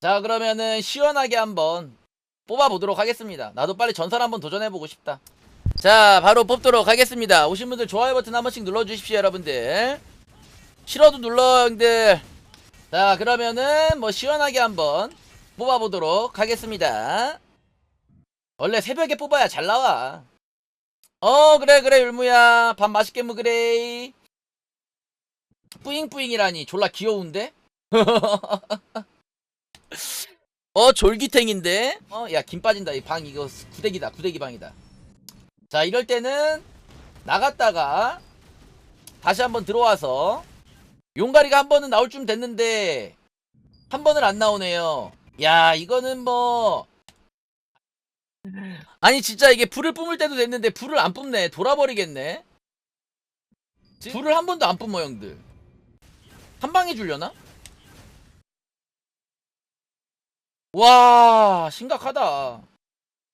자 그러면은 시원하게 한번 뽑아보도록 하겠습니다. 나도 빨리 전설 한번 도전해보고 싶다. 자 바로 뽑도록 하겠습니다. 오신 분들 좋아요 버튼 한 번씩 눌러주십시오 여러분들. 싫어도 눌러 형들. 자 그러면은 뭐 시원하게 한번 뽑아보도록 하겠습니다. 원래 새벽에 뽑아야 잘 나와. 어 그래 그래 율무야. 밥 맛있게 먹으래 뿌잉뿌잉이라니. 졸라 귀여운데? 어 졸기탱인데? 어 야 김 빠진다. 이 방 이거 구데기다. 구데기 방이다. 자 이럴 때는 나갔다가 다시 한번 들어와서 용가리가 한 번은 나올 쯤 됐는데 한 번을 안 나오네요. 야 이거는 뭐 아니 진짜 이게 불을 뿜을 때도 됐는데 불을 안 뿜네. 돌아버리겠네. 불을 한 번도 안 뿜어 형들 한 방에 줄려나? 와 심각하다.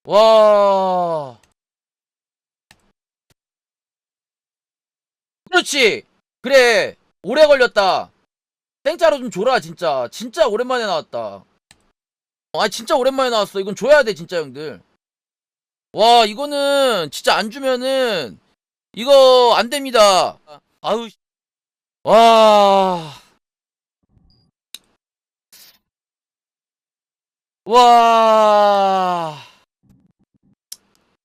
와. 그렇지. 그래. 오래 걸렸다. 땡짜로 좀 줘라 진짜. 진짜 오랜만에 나왔다. 아 진짜 오랜만에 나왔어. 이건 줘야 돼 진짜 형들. 와 이거는 진짜 안 주면은 이거 안 됩니다. 아우 씨. 와. 와.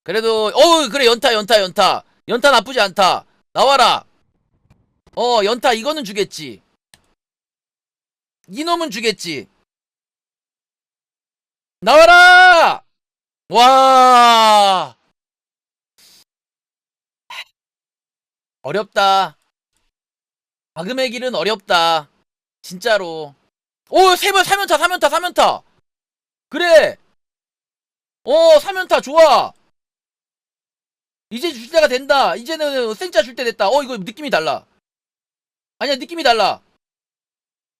그래도 어우 그래 연타 연타 연타. 연타 나쁘지 않다. 나와라. 어 연타 이거는 주겠지. 이놈은 주겠지. 나와라! 와. 어렵다 박음의 길은 어렵다. 진짜로. 오 세번 사면타 사면타 사면타! 그래! 어 사면타 좋아! 이제 줄 때가 된다. 이제는 생짜 줄 때 됐다. 어 이거 느낌이 달라. 아니야 느낌이 달라.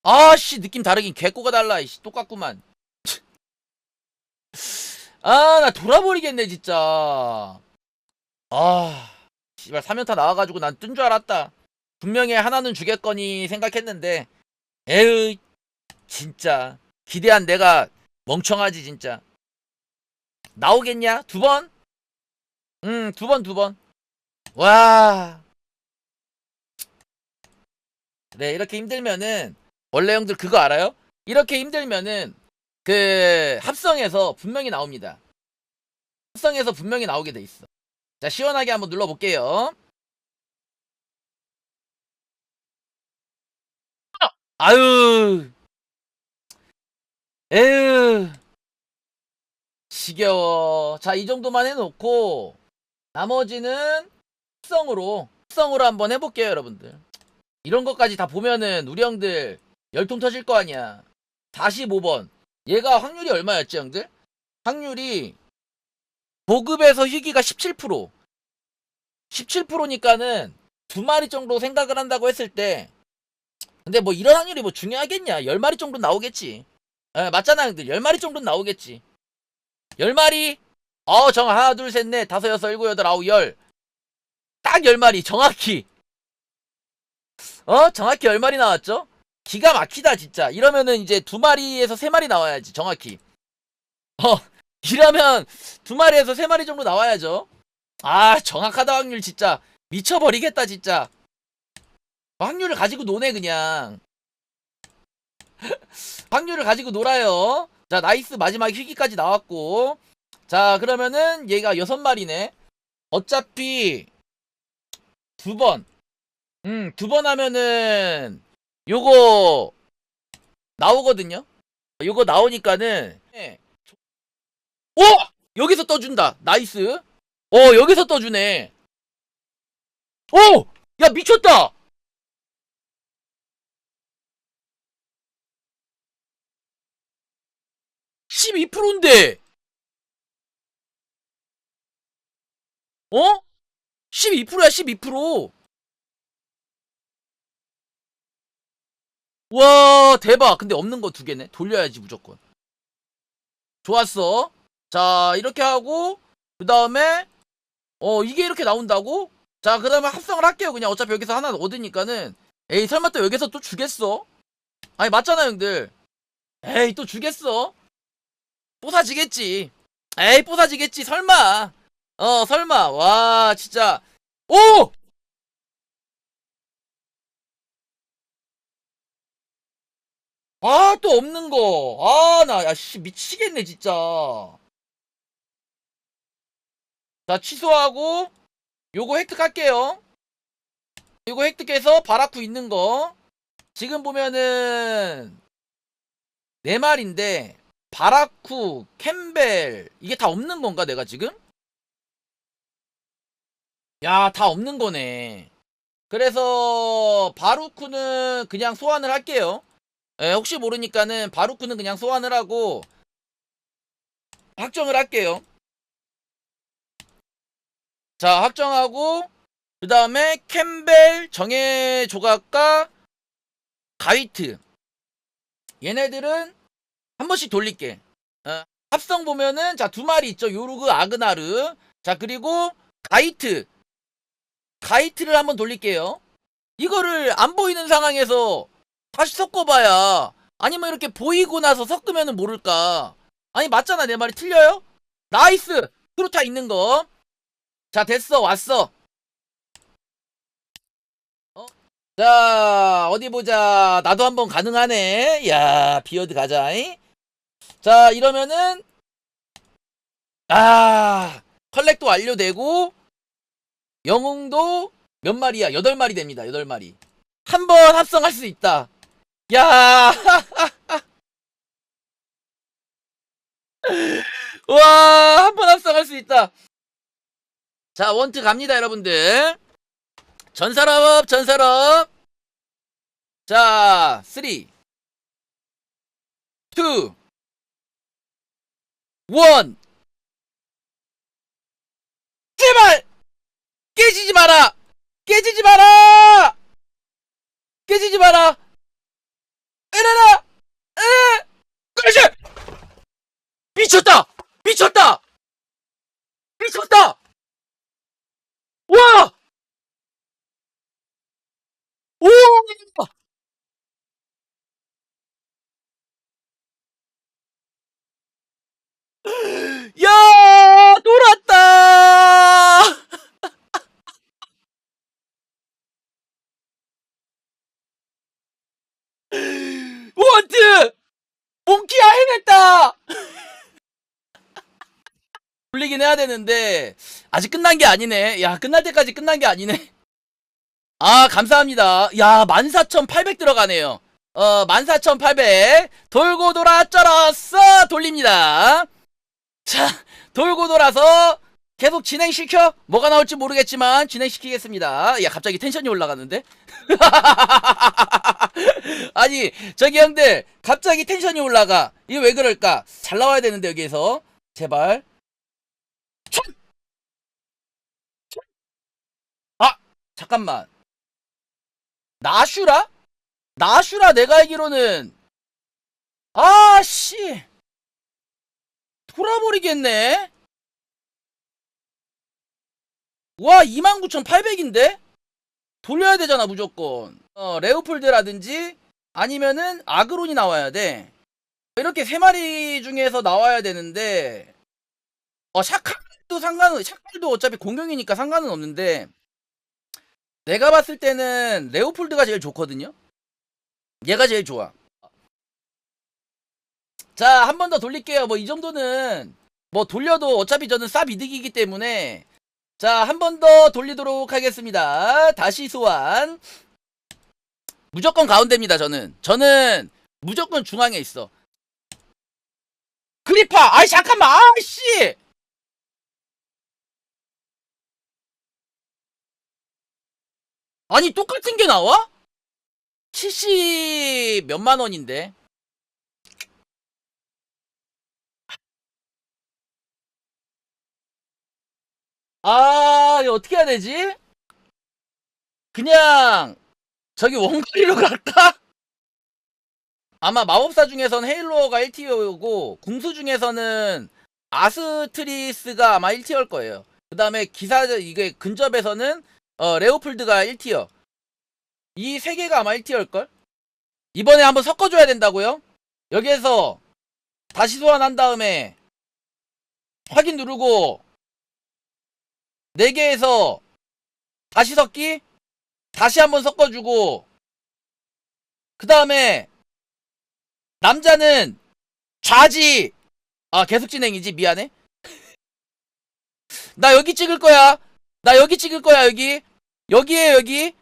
아씨 느낌 다르긴 개꼬가 달라 이씨. 똑같구만. 아 나 돌아버리겠네 진짜. 아 씨발 사면타 나와가지고 난 뜬 줄 알았다 분명히 하나는 주겠거니 생각했는데 에휴 진짜 기대한 내가 멍청하지 진짜 나오겠냐 두 번? 음 두 번 두 번 와 네, 이렇게 힘들면은 원래 형들 그거 알아요? 이렇게 힘들면은 그 합성에서 분명히 나옵니다. 합성에서 분명히 나오게 돼 있어. 자, 시원하게 한번 눌러 볼게요. 아유. 에휴. 지겨워. 자, 이 정도만 해놓고 나머지는 합성으로 합성으로 한번 해볼게요, 여러분들. 이런 것까지 다 보면은 우리 형들 열통 터질 거 아니야. 45번. 얘가 확률이 얼마였지, 형들? 확률이 보급에서 희귀가 17%. 17%니까는 두 마리 정도 생각을 한다고 했을 때 근데 뭐 이런 확률이 뭐 중요하겠냐? 10마리 정도 나오겠지. 에, 맞잖아, 형들. 10마리 정도 나오겠지. 10마리? 어, 정 하나, 둘, 셋, 넷, 다섯, 여섯, 일곱, 여덟, 아홉, 열. 딱 10마리. 정확히. 어? 정확히 10마리 나왔죠? 기가 막히다 진짜 이러면은 이제 두 마리에서 세 마리 나와야지 정확히 어 이러면 두 마리에서 세 마리 정도 나와야죠 아 정확하다 확률 진짜 미쳐버리겠다 진짜 확률을 가지고 노네 그냥 확률을 가지고 놀아요 자 나이스 마지막 희귀까지 나왔고 자 그러면은 얘가 여섯 마리네 어차피 두 번 음, 두 번 하면은 요거 나오거든요. 요거 나오니까는 예. 오! 여기서 떠준다. 나이스. 어, 여기서 떠주네. 오! 야, 미쳤다. 십이 프로인데. 어? 12%야, 12%. 와 대박. 근데 없는 거 두 개네. 돌려야지 무조건. 좋았어. 자 이렇게 하고 그 다음에 어 이게 이렇게 나온다고? 자 그 다음에 합성을 할게요. 그냥 어차피 여기서 하나 얻으니까는. 에이 설마 또 여기서 또 주겠어? 아니 맞잖아 형들. 에이 또 주겠어? 뽀사지겠지. 에이 뽀사지겠지. 설마. 어 설마. 와 진짜. 오! 아 또 없는 거 아 나 야 씨 미치겠네 진짜. 자 취소하고 요거 획득할게요. 요거 획득해서 바라쿠 있는 거. 지금 보면은 네 마리인데 바라쿠 캠벨 이게 다 없는 건가 내가 지금? 야 다 없는 거네. 그래서 바루쿠는 그냥 소환을 할게요. 예, 혹시 모르니까는 바루쿠는 그냥 소환을 하고 확정을 할게요. 자 확정하고 그 다음에 캠벨 정예 조각과 가이트. 얘네들은 한 번씩 돌릴게. 어, 합성 보면은 자 두 마리 있죠. 요루그 아그나르. 자 그리고 가이트. 가이트를 한번 돌릴게요. 이거를 안 보이는 상황에서 다시 섞어봐야 아니면 이렇게 보이고 나서 섞으면 모를까. 아니 맞잖아. 내 말이 틀려요? 나이스! 크루타 있는 거 자 됐어. 왔어. 어? 자 어디 보자. 나도 한번 가능하네. 야 비어드 가자 잉? 자 이러면은 아 컬렉도 완료되고 영웅도 몇 마리야 여덟 마리 됩니다 여덟 마리 한 번 합성할 수 있다 야 와, 한 번 합성할 수 있다. 자, 원트 갑니다, 여러분들. 전설업, 전설업. 자, 3, 2, 1. 제발! 깨지지 마라! 깨지지 마라! 깨지지 마라! 에라라! 에! 그렇지! 미쳤다! 미쳤다! 미쳤다! 와! 오! 야! 돌았다! 원트! 몽키야 해냈다! 돌리긴 해야 되는데 아직 끝난 게 아니네. 야 끝날 때까지 끝난 게 아니네. 아 감사합니다. 야 14,800 들어가네요. 어 14,800 돌고 돌아 쩔었어 돌립니다. 자 돌고 돌아서 계속 진행시켜 뭐가 나올지 모르겠지만 진행시키겠습니다. 야 갑자기 텐션이 올라갔는데? 아니 저기 형들 갑자기 텐션이 올라가 이거 왜 그럴까? 잘 나와야 되는데 여기에서 제발 아 잠깐만. 나슈라? 나슈라 내가 알기로는 아씨 돌아버리겠네? 와 29,800인데? 돌려야 되잖아 무조건. 어 레오폴드라든지 아니면은 아그론이 나와야 돼. 이렇게 세 마리 중에서 나와야 되는데 어 샤칼 도 상관은 샤칼도 어차피 공룡이니까 상관은 없는데 내가 봤을 때는 레오폴드가 제일 좋거든요 얘가 제일 좋아 자 한 번 더 돌릴게요 뭐 이 정도는 뭐 돌려도 어차피 저는 쌉 이득이기 때문에 자, 한 번 더 돌리도록 하겠습니다. 다시 소환. 무조건 가운데입니다, 저는. 저는 무조건 중앙에 있어. 크리파! 아이, 잠깐만! 아이씨! 아니, 똑같은 게 나와? 70 몇만 원인데. 아, 이거 어떻게 해야 되지? 그냥 저기 원거리로 갈까? 아마 마법사 중에선 헤일로가 1티어고 궁수 중에서는 아스트리스가 아마 1티어일 거예요. 그 다음에 기사 이게 근접에서는 어, 레오폴드가 1티어. 이 세 개가 아마 1티어일걸? 이번에 한번 섞어줘야 된다고요? 여기에서 다시 소환한 다음에 확인 누르고 4개에서 다시 섞기 다시 한번 섞어주고 그 다음에 남자는 좌지 아 계속 진행이지 미안해 나 여기 찍을 거야 나 여기 찍을 거야 여기. 여기에 여기.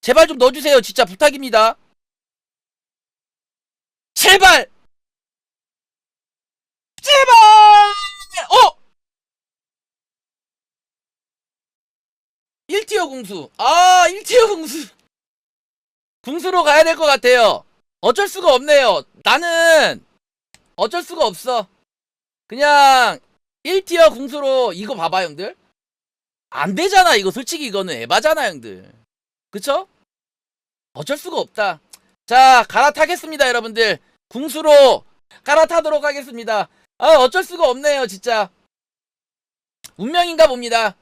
제발 좀 넣어주세요. 진짜 부탁입니다. 제발! 제발! 어! 1티어 궁수. 아 1티어 궁수. 궁수로 가야 될 것 같아요. 어쩔 수가 없네요. 나는 어쩔 수가 없어. 그냥 1티어 궁수로 이거 봐봐 형들 안 되잖아. 이거 솔직히 이거는 에바잖아 형들. 그쵸? 어쩔 수가 없다. 자 갈아타겠습니다 여러분들. 궁수로 갈아타도록 하겠습니다. 아 어쩔 수가 없네요 진짜. 운명인가 봅니다